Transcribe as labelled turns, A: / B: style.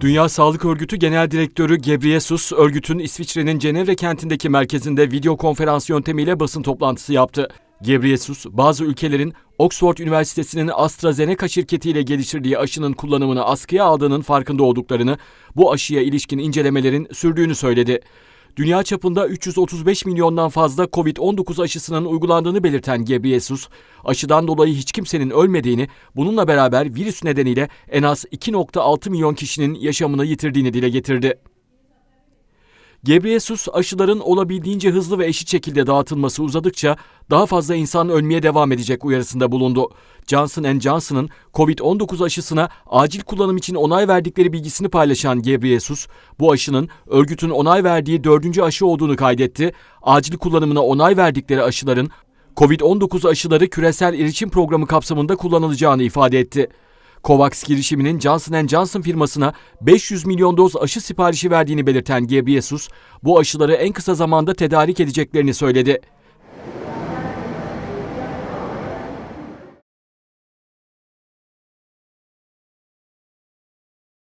A: Dünya Sağlık Örgütü Genel Direktörü Gebreyesus, örgütün İsviçre'nin Cenevre kentindeki merkezinde video konferans yöntemiyle basın toplantısı yaptı. Gebreyesus, bazı ülkelerin Oxford Üniversitesi'nin AstraZeneca şirketiyle geliştirdiği aşının kullanımını askıya aldığının farkında olduklarını, bu aşıya ilişkin incelemelerin sürdüğünü söyledi. Dünya çapında 335 milyondan fazla COVID-19 aşısının uygulandığını belirten Gebreyesus, aşıdan dolayı hiç kimsenin ölmediğini, bununla beraber virüs nedeniyle en az 2.6 milyon kişinin yaşamını yitirdiğini dile getirdi. Gebreyesus aşıların olabildiğince hızlı ve eşit şekilde dağıtılması uzadıkça daha fazla insan ölmeye devam edecek uyarısında bulundu. Johnson Johnson'ın COVID-19 aşısına acil kullanım için onay verdikleri bilgisini paylaşan Gebreyesus, bu aşının örgütün onay verdiği dördüncü aşı olduğunu kaydetti. Acil kullanımına onay verdikleri aşıların COVID-19 aşıları küresel erişim programı kapsamında kullanılacağını ifade etti. COVAX girişiminin Johnson Johnson firmasına 500 milyon doz aşı siparişi verdiğini belirten Gebreyesus, bu aşıları en kısa zamanda tedarik edeceklerini söyledi.